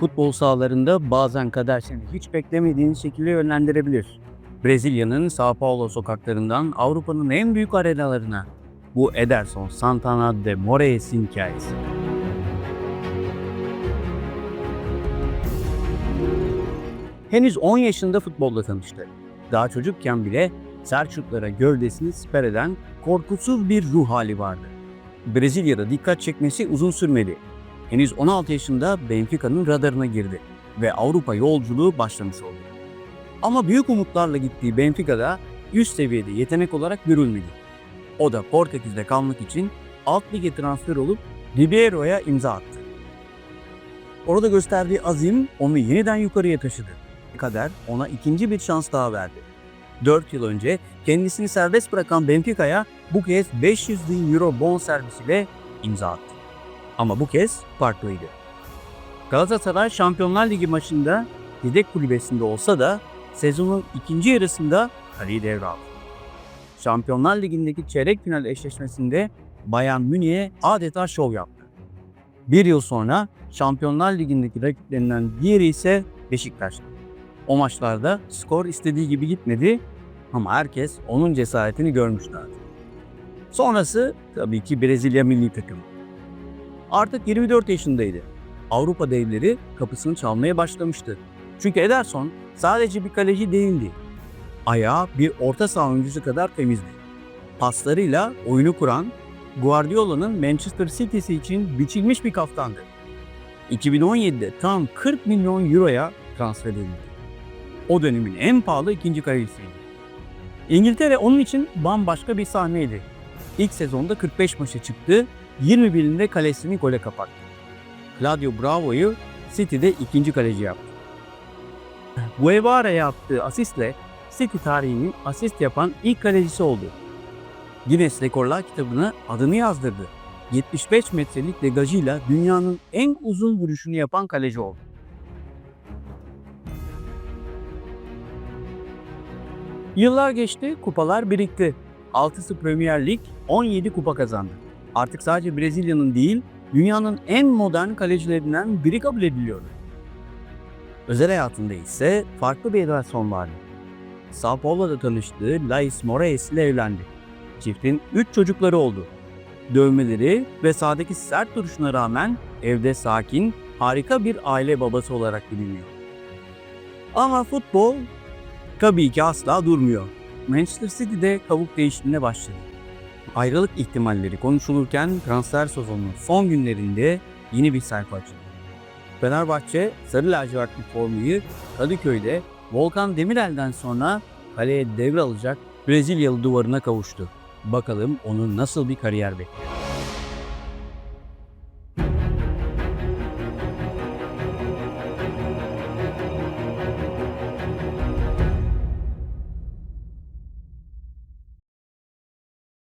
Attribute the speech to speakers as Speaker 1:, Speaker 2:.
Speaker 1: Futbol sahalarında bazen kader seni hiç beklemediğin şekilde yönlendirebilir. Brezilya'nın Sao Paulo sokaklarından Avrupa'nın en büyük arenalarına. Bu Ederson Santana de Moraes'in hikayesi. Henüz 10 yaşında futbolla tanıştı. Daha çocukken bile sert şutlara gövdesini siper eden korkusuz bir ruh hali vardı. Brezilya'da dikkat çekmesi uzun sürmedi. Henüz 16 yaşında Benfica'nın radarına girdi ve Avrupa yolculuğu başlamış oldu. Ama büyük umutlarla gittiği Benfica'da üst seviyede yetenek olarak görülmedi. O da Portekiz'de kalmak için alt lige transfer olup Ribeiro'ya imza attı. Orada gösterdiği azim onu yeniden yukarıya taşıdı. Kader ona ikinci bir şans daha verdi. 4 yıl önce kendisini serbest bırakan Benfica'ya bu kez 500 bin euro bonservisiyle imza attı. Ama bu kez farklıydı. Galatasaray Şampiyonlar Ligi maçında yedek kulübesinde olsa da sezonun ikinci yarısında kaleyi devraldı. Şampiyonlar Ligi'ndeki çeyrek final eşleşmesinde Bayern Münih'e adeta şov yaptı. Bir yıl sonra Şampiyonlar Ligi'ndeki rakiplerinden diğeri ise Beşiktaş'tı. O maçlarda skor istediği gibi gitmedi ama herkes onun cesaretini görmüştü. Sonrası tabii ki Brezilya milli takımı. Artık 24 yaşındaydı. Avrupa devleri kapısını çalmaya başlamıştı. Çünkü Ederson sadece bir kaleci değildi. Ayağı bir orta saha oyuncusu kadar temizdi. Paslarıyla oyunu kuran Guardiola'nın Manchester City'si için biçilmiş bir kaftandı. 2017'de tam 40 milyon euroya transfer edildi. O dönemin en pahalı ikinci kalecisiydi. İngiltere onun için bambaşka bir sahneydi. İlk sezonda 45 maça çıktı, 21'inde kalesini gole kapattı. Claudio Bravo'yu City'de ikinci kaleci yaptı. Guevara'ya yaptığı asistle City tarihinin asist yapan ilk kalecisi oldu. Guinness Rekorlar kitabına adını yazdırdı. 75 metrelik degajıyla dünyanın en uzun vuruşunu yapan kaleci oldu. Yıllar geçti, kupalar birikti. 6'sı Premier Lig, 17 kupa kazandı. Artık sadece Brezilya'nın değil, dünyanın en modern kalecilerinden biri kabul ediliyordu. Özel hayatında ise farklı bir Ederson vardı. Sao Paulo'da tanıştığı Lais Moraes ile evlendi. Çiftin 3 çocukları oldu. Dövmeleri ve sahadaki sert duruşuna rağmen evde sakin, harika bir aile babası olarak biliniyor. Ama futbol tabii ki asla durmuyor. Manchester City'de kabuk değişimine başladı. Ayrılık ihtimalleri konuşulurken transfer sezonunun son günlerinde yeni bir sayfa açıldı. Fenerbahçe sarı lacivertli formayı Kadıköy'de Volkan Demirel'den sonra kaleye devralacak Brezilyalı duvarına kavuştu. Bakalım onun nasıl bir kariyer bekliyor.